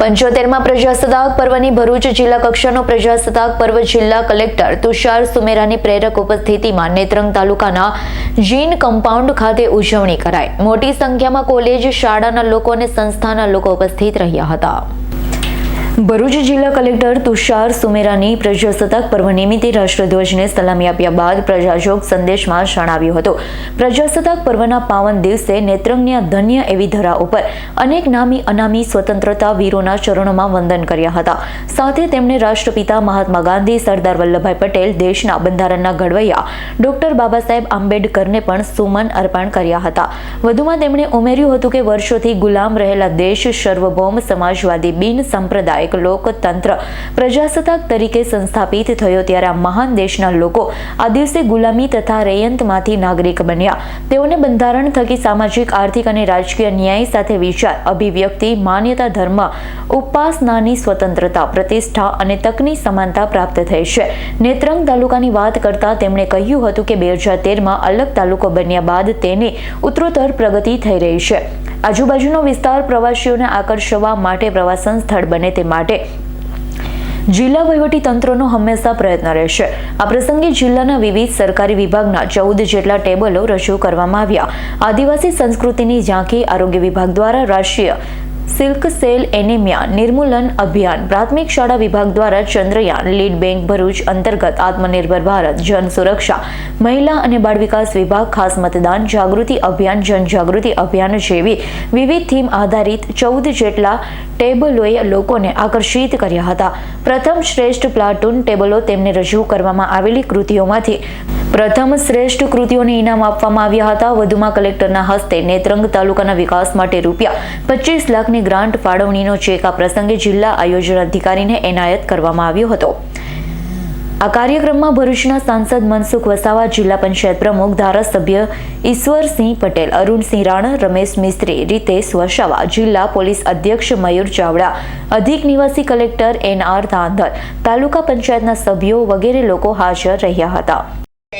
પંચોતેરમાં પ્રજાસત્તાક પર્વની ભરૂચ જિલ્લા કક્ષાનો પ્રજાસત્તાક પર્વ જિલ્લા કલેક્ટર તુષાર સુમેરાની પ્રેરક ઉપસ્થિતિમાં નેત્રંગ તાલુકાના જીન કમ્પાઉન્ડ ખાતે ઉજવણી કરાઈ. મોટી સંખ્યામાં કોલેજ, શાળાના લોકો અને સંસ્થાના લોકો ઉપસ્થિત રહ્યા હતા. ભરૂચ જિલ્લા કલેક્ટર તુષાર સુમેરાની પ્રજાસત્તાક પર્વ નિમિત્તે રાષ્ટ્રધ્વજને સલામી આપ્યા બાદ પ્રજાજોગ સંદેશમાં જણાવ્યું હતું. પ્રજાસત્તાક પર્વના પાવન દિવસે નેત્રંગની ધન્ય એવી ધરા ઉપર અનેક નામી અનામી સ્વતંત્રતા વીરોના ચરણોમાં વંદન કર્યા હતા. સાથે તેમણે રાષ્ટ્રપિતા મહાત્મા ગાંધી, સરદાર વલ્લભભાઈ પટેલ, દેશના બંધારણના ઘડવૈયા ડોક્ટર બાબા સાહેબ આંબેડકરને પણ સુમન અર્પણ કર્યા હતા. વધુમાં તેમણે ઉમેર્યું હતું કે વર્ષોથી ગુલામ રહેલા દેશ સર્વભૌમ સમાજવાદી બિન સાંપ્રદાયિક લોકતંત્ર પ્રજાસત્તાક તરીકે સંસ્થાપિત થયો ત્યારે આ મહાન દેશના લોકો આ દિવસે ગુલામી તથા રેયંતમાંથી નાગરિક બન્યા. તેઓને બંધારણ થકી સામાજિક, આર્થિક અને રાજકીય ન્યાય સાથે વિચાર, અભિવ્યક્તિ, માન્યતા, ધર્મ, ઉપાસનાની સ્વતંત્રતા, પ્રતિષ્ઠા અને તકની સમાનતા પ્રાપ્ત થઈ છે. નેત્રંગ તાલુકાની વાત કરતા તેમણે કહ્યું હતું કે બે હજાર તેરમાં અલગ તાલુકો બન્યા બાદ તેની ઉત્તરોત્તર પ્રગતિ થઈ રહી છે. આજુબાજુનો વિસ્તાર પ્રવાસીઓને આકર્ષવા માટે પ્રવાસન સ્થળ બને તે માટે જિલ્લા વહીવટી તંત્રનો હંમેશા પ્રયત્ન રહેશે. આ પ્રસંગે જિલ્લાના વિવિધ સરકારી વિભાગના ચૌદ જેટલા ટેબલો રજૂ કરવામાં આવ્યા. આદિવાસી સંસ્કૃતિની ઝાંખી આરોગ્ય વિભાગ દ્વારા રાષ્ટ્રીય સિલ્ક સેલ એનિમિયા નિર્મૂલન અભિયાન. પ્રાથમિક શાળા વિભાગ દ્વારા ચંદ્રયાન લીડ બેંક ભરૂચ અંતર્ગત આત્મનિર્ભર ભારત જન સુરક્ષા, મહિલા અને બાળ વિકાસ વિભાગ ખાસ મતદાન, જાગૃતિ અભિયાન જનજાગૃતિ અભિયાન જેવી વિવિધ થીમ આધારિત ચૌદ જેટલા ટેબલોએ લોકોને આકર્ષિત કર્યા હતા. પ્રથમ શ્રેષ્ઠ પ્લાટૂન ટેબલો તેમને રજૂ કરવામાં આવેલી કૃતિઓમાંથી પ્રથમ શ્રેષ્ઠ કૃતિઓને ઇનામ આપવામાં આવ્યા હતા. વધુમાં કલેક્ટરના હસ્તે નેત્રંગ તાલુકાના વિકાસ માટે રૂપિયા પચીસ લાખની ગ્રાન્ટ ફાળવણીનો ચેક આ પ્રસંગે જિલ્લા આયોજન અધિકારીને એનાયત કરવામાં આવ્યો હતો. આ કાર્યક્રમમાં ભરૂચના સાંસદ મનસુખ વસાવા, જિલ્લા પંચાયત પ્રમુખ, ધારાસભ્ય ઈશ્વરસિંહ પટેલ, અરુણસિંહ રાણા, રમેશ મિસ્ત્રી, રીતેશ વસાવા, જિલ્લા પોલીસ અધ્યક્ષ મયુર ચાવડા, અધિક નિવાસી collector N R Dhandhar taluka પંચાયતના સભ્યો વગેરે લોકો હાજર રહ્યા હતા.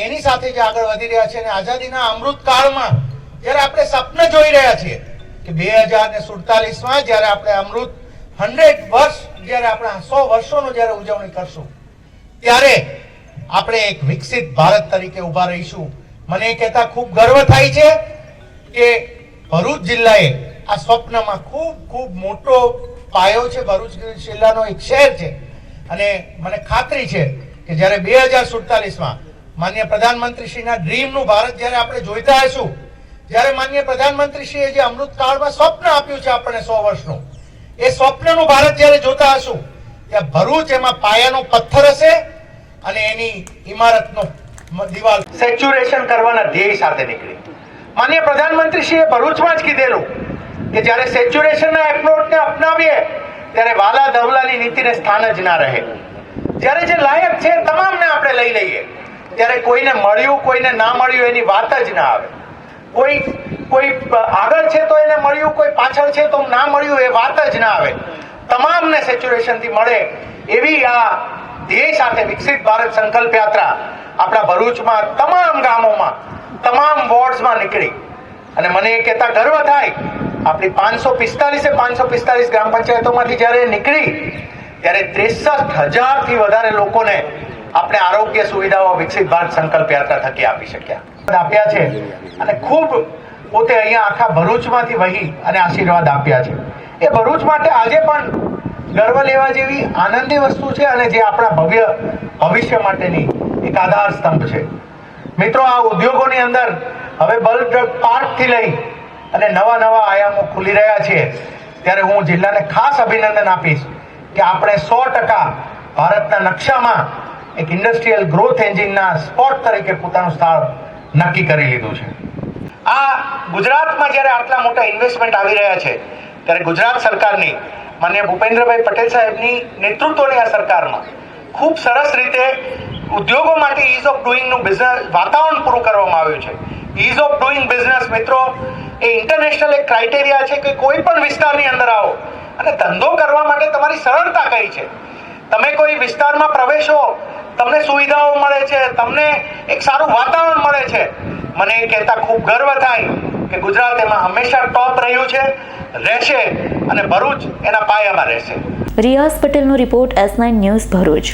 એની સાથે જે આગળ વધી રહ્યા છે આઝાદીના અમૃત કાળમાં જ્યારે આપણે સપન જોઈ રહ્યા છીએ કે બે હજાર ને સુડતાલીસમાં જ્યારે આપણે અમૃત હંડ્રેડ વર્ષ, જ્યારે આપણે સો વર્ષોનો જ્યારે ઉજવણી કરશું ત્યારે આપણે એક વિકસિત ભારત તરીકે ઊભા રહીશું. મને એ કહેતા ખૂબ ગર્વ થાય છે કે ભરૂચ જિલ્લાએ આ સ્વપ્નમાં ખૂબ ખૂબ મોટો પાયો છે. ભરૂચ જિલ્લાનો એક શહેર છે. અને મને ખાતરી છે કે જ્યારે બે હજાર સુડતાલીસમાં માન્ય પ્રધાનમંત્રીશ્રીના ડ્રીમનું ભારત જ્યારે આપણે જોઈતા હશું જ્યારે માન્ય પ્રધાનમંત્રીશ્રીએ જે અમૃતકાળમાં સ્વપ્ન આપ્યું છે આપણને સો વર્ષનું, એ સ્વપ્નનું ભારત જ્યારે ત્યાં ભરૂચ એમાં પાયાનો પથ્થર હશે અને એની ઇમારતનો દિવાલ. સેચ્યુરેશન કરવાના ધ્યેય સાથે નીકળી. માન્ય પ્રધાનમંત્રીશ્રીએ ભરૂચમાં જ કીધેલું કે જ્યારે સેચ્યુરેશનના એપ્રોચને અપનાવીએ, ત્યારે વાલા ધવલાની નીતિને સ્થાન જ ના રહે. જ્યારે જે લાયક છે તમામને આપણે લઈ લઈએ, ત્યારે કોઈને મળ્યું, કોઈને ના મળ્યું એની વાત જ ના આવે. કોઈ કોઈ આગળ છે તો એને મળ્યું, કોઈ પાછળ છે તો ના મળ્યું એ વાત જ ના આવે. તમામને સેચ્યુરેશનથી મળે એવી આ ધ્યેય સાથે વિકસિત ભારત સંકલ્પ યાત્રા આપણા ભરૂચમાં તમામ ગામોમાં, તમામ વોર્ડ્સમાં નીકળી. અને મને એ કહેતા ગર્વ થાય, આપણી પાંચસો પિસ્તાલીસે પાંચસો પિસ્તાલીસ ગ્રામ પંચાયતોમાંથી જ્યારે નીકળી, ત્યારે ત્રેસઠ હજારથી વધારે લોકોને આપણે આરોગ્ય સુવિધાઓ વિકસિત ભારત સંકલ્પ યાત્રા થકી આપી શક્યા. આપ્યા છે. અને ખૂબ પોતે અહીંયા આખા ભરૂચમાંથી વહી અને આશીર્વાદ આપ્યા છે. એ ભરૂચ માટે આજે પણ ગર્વ લેવા જેવી આનંદી વસ્તુ છે અને જે આપણા ભવ્ય ભવિષ્ય માટેની એક આધાર સ્તંભ છે. મિત્રો, આ ઉદ્યોગોની અંદર હવે બલ્ક ડ્રગ પાર્કથી લઈ અને નવા નવા આયામો ખુલી રહ્યા છે. ત્યારે હું જિલ્લાને ખાસ અભિનંદન આપીશ કે આપણે સો ટકા ભારતના નકશામાં એક ઇન્ડસ્ટ્રીયલ ગ્રોથ એન્જિનના સ્પોટ તરીકે પોતાનું સ્થળ નક્કી કરી લીધું છે. આ ગુજરાતમાં જ્યારે આટલા મોટા ઇન્વેસ્ટમેન્ટ આવી રહ્યા છે ત્યારે ગુજરાત સરકારની માન્ય ભૂપેન્દ્રભાઈ પટેલ સાહેબની નેતૃત્વની આ સરકારમાં ખૂબ સરસ રીતે ઉદ્યોગો માટે ઇઝ ઓફ ડુઈંગનું બિઝનેસ વાતાવરણ પૂરું કરવામાં આવ્યું છે. ઇઝ ઓફ ડુઈંગ બિઝનેસ મિત્રો, એ ઇન્ટરનેશનલ એક ક્રાઇટેરિયા છે કે કોઈ પણ વિસ્તારની અંદર આવો અને ધંધો કરવા માટે તમારી સરળતા કઈ છે? તમે કોઈ વિસ્તારમાં પ્રવેશો, તમને સુવિધાઓ મળે છે, તમને એક સારું વાતાવરણ મળે છે. મને એ કહેતા ખૂબ ગર્વ થાય કે ગુજરાત એમાં હંમેશા ટોપ રહ્યું છે, રહેશે અને ભરૂચ એના પાયામાં રહેશે. રિયાઝ પટેલનો report S nine news Bharuch.